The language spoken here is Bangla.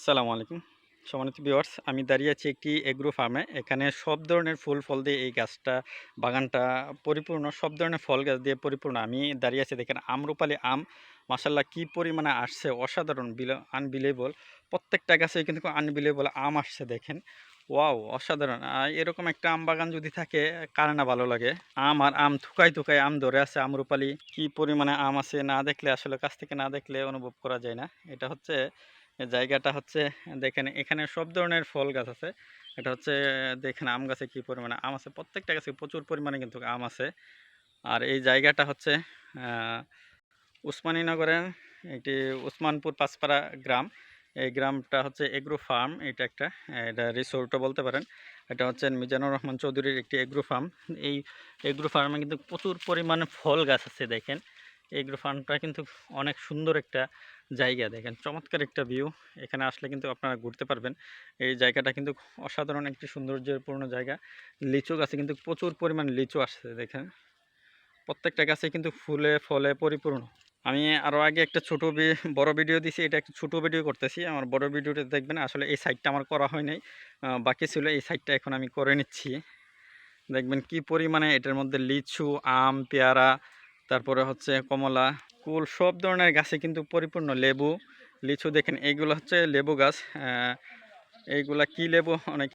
আসসালামু আলাইকুম। সম্মানিত ভিউয়ার্স, আমি দাঁড়িয়ে আছি একটি এগ্রো ফার্মে। এখানে সব ধরনের ফুল, ফল দিয়ে এই গাছটা, বাগানটা পরিপূর্ণ, সব ধরনের ফল গাছ দিয়ে পরিপূর্ণ। আমি দাঁড়িয়ে আছি দেখেন, আমরুপালি আম মাসাল্লাহ কি পরিমাণে আসছে, অসাধারণ, বিল আনবিলেবল প্রত্যেকটা গাছে কিন্তু আনবিলেবল আম আসছে, দেখেন। ওয়াও, অসাধারণ। এরকম একটা আম বাগান যদি থাকে, কার না ভালো লাগে? আম আর আম থুকাই থুকাই আম ধরে আছে, আমরুপালি। কি পরিমাণে আম আছে না দেখলে, আসলে কাছ থেকে না দেখলে অনুভব করা যায় না। এটা হচ্ছে জায়গাটা হচ্ছে, দেখেন এখানে সব ধরনের ফল গাছ আছে। এটা হচ্ছে, দেখেন আম গাছে কী পরিমাণে, আম আছে, প্রত্যেকটা গাছে প্রচুর পরিমাণে কিন্তু আম আছে। আর এই জায়গাটা হচ্ছে উসমানীনগরের একটি উসমানপুর পাঁচপাড়া গ্রাম। এই গ্রামটা হচ্ছে এগ্রো ফার্ম, এটা একটা, এটা রিসোর্টও বলতে পারেন। এটা হচ্ছে মিজানুর রহমান চৌধুরীর একটি এগ্রো ফার্ম। এই এগ্রো ফার্মে কিন্তু প্রচুর পরিমাণে ফল গাছ আছে, দেখেন। এগ্রো ফার্মটা কিন্তু অনেক সুন্দর একটা জায়গা দেখেন। চমৎকার একটা ভিউ এখানে আসলে কিন্তু আপনারা ঘুরতে পারবেন। এই জায়গাটা কিন্তু অসাধারণ একটি সৌন্দর্যপূর্ণ জায়গা। লিচু গাছে কিন্তু প্রচুর পরিমাণ লিচু আসছে দেখেন। প্রত্যেকটা গাছে কিন্তু ফুলে, ফলে পরিপূর্ণ। আমি আরও আগে একটা ছোটো বড় ভিডিও দিছি, এটা একটা ছোটো ভিডিও করতেছি। আমার বড় ভিডিওটা দেখবেন, আসলে এই সাইডটা আমার করা হয় নাই। বাকি ছিল এই সাইডটা এখন আমি করে নিচ্ছি। দেখবেন কি পরিমাণে এটার মধ্যে লিচু, আম, পেয়ারা তারপরে হচ্ছে কমলা, কুল, সব ধরনের গাছে কিন্তু পরিপূর্ণ লেবু, লিচু দেখেন এইগুলো হচ্ছে লেবু গাছ। এইগুলা কি লেবু? অনেক